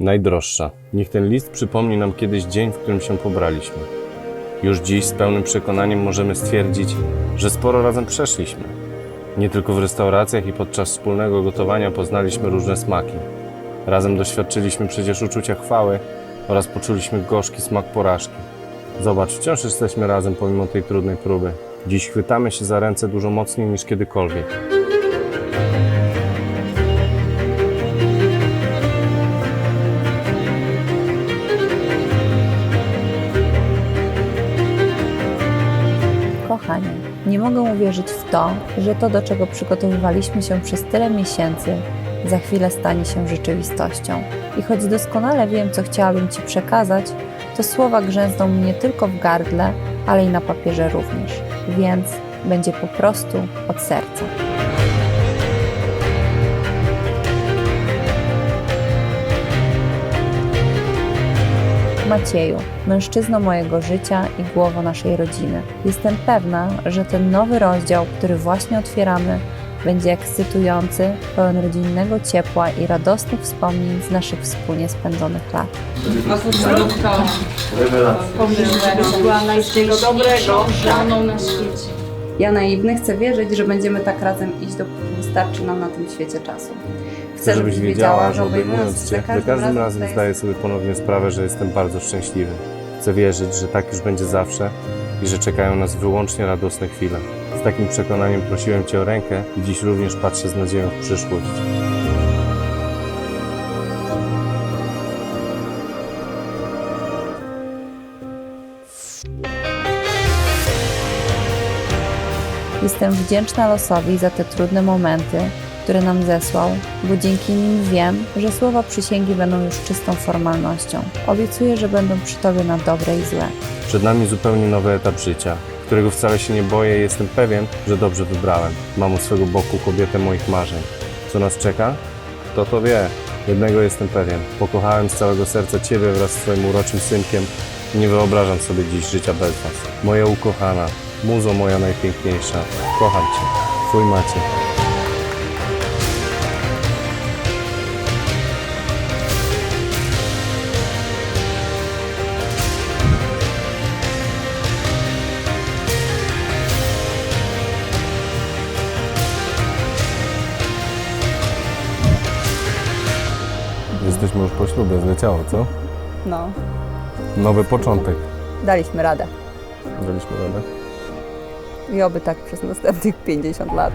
Najdroższa. Niech ten list przypomni nam kiedyś dzień, w którym się pobraliśmy. Już dziś z pełnym przekonaniem możemy stwierdzić, że sporo razem przeszliśmy. Nie tylko w restauracjach i podczas wspólnego gotowania poznaliśmy różne smaki. Razem doświadczyliśmy przecież uczucia chwały oraz poczuliśmy gorzki smak porażki. Zobacz, wciąż jesteśmy razem pomimo tej trudnej próby. Dziś chwytamy się za ręce dużo mocniej niż kiedykolwiek. Nie mogę uwierzyć w to, że to, do czego przygotowywaliśmy się przez tyle miesięcy, za chwilę stanie się rzeczywistością. I choć doskonale wiem, co chciałabym Ci przekazać, to słowa grzęzną mi nie tylko w gardle, ale i na papierze również. Więc będzie po prostu od serca. Macieju, mężczyzno mojego życia i głowo naszej rodziny. Jestem pewna, że ten nowy rozdział, który właśnie otwieramy, będzie ekscytujący, pełen rodzinnego ciepła i radosnych wspomnień z naszych wspólnie spędzonych lat. A podstawówka pomyśl, żebyś była najszczęśliwszą żoną na świecie. Ja naiwny chcę wierzyć, że będziemy tak razem iść, dopóki wystarczy nam na tym świecie czasu. Chcę, żebyś wiedziała, że obejmując Cię, za każdym razem zdaję zdaję sobie ponownie sprawę, że jestem bardzo szczęśliwy. Chcę wierzyć, że tak już będzie zawsze i że czekają nas wyłącznie radosne chwile. Z takim przekonaniem prosiłem Cię o rękę i dziś również patrzę z nadzieją w przyszłość. Jestem wdzięczna losowi za te trudne momenty, które nam zesłał, bo dzięki nim wiem, że słowa przysięgi będą już czystą formalnością. Obiecuję, że będą przy Tobie na dobre i złe. Przed nami zupełnie nowy etap życia, którego wcale się nie boję i jestem pewien, że dobrze wybrałem. Mam u swego boku kobietę moich marzeń. Co nas czeka? Kto to wie? Jednego jestem pewien. Pokochałem z całego serca Ciebie wraz z Twoim uroczym synkiem nie wyobrażam sobie dziś życia bez Was. Moja ukochana, muzo moja najpiękniejsza, kocham Cię. Twój Maciej. Jesteśmy już po ślubie, zleciało, co? No, Nowy początek. daliśmy radę. Daliśmy radę. I oby tak przez następnych 50 lat.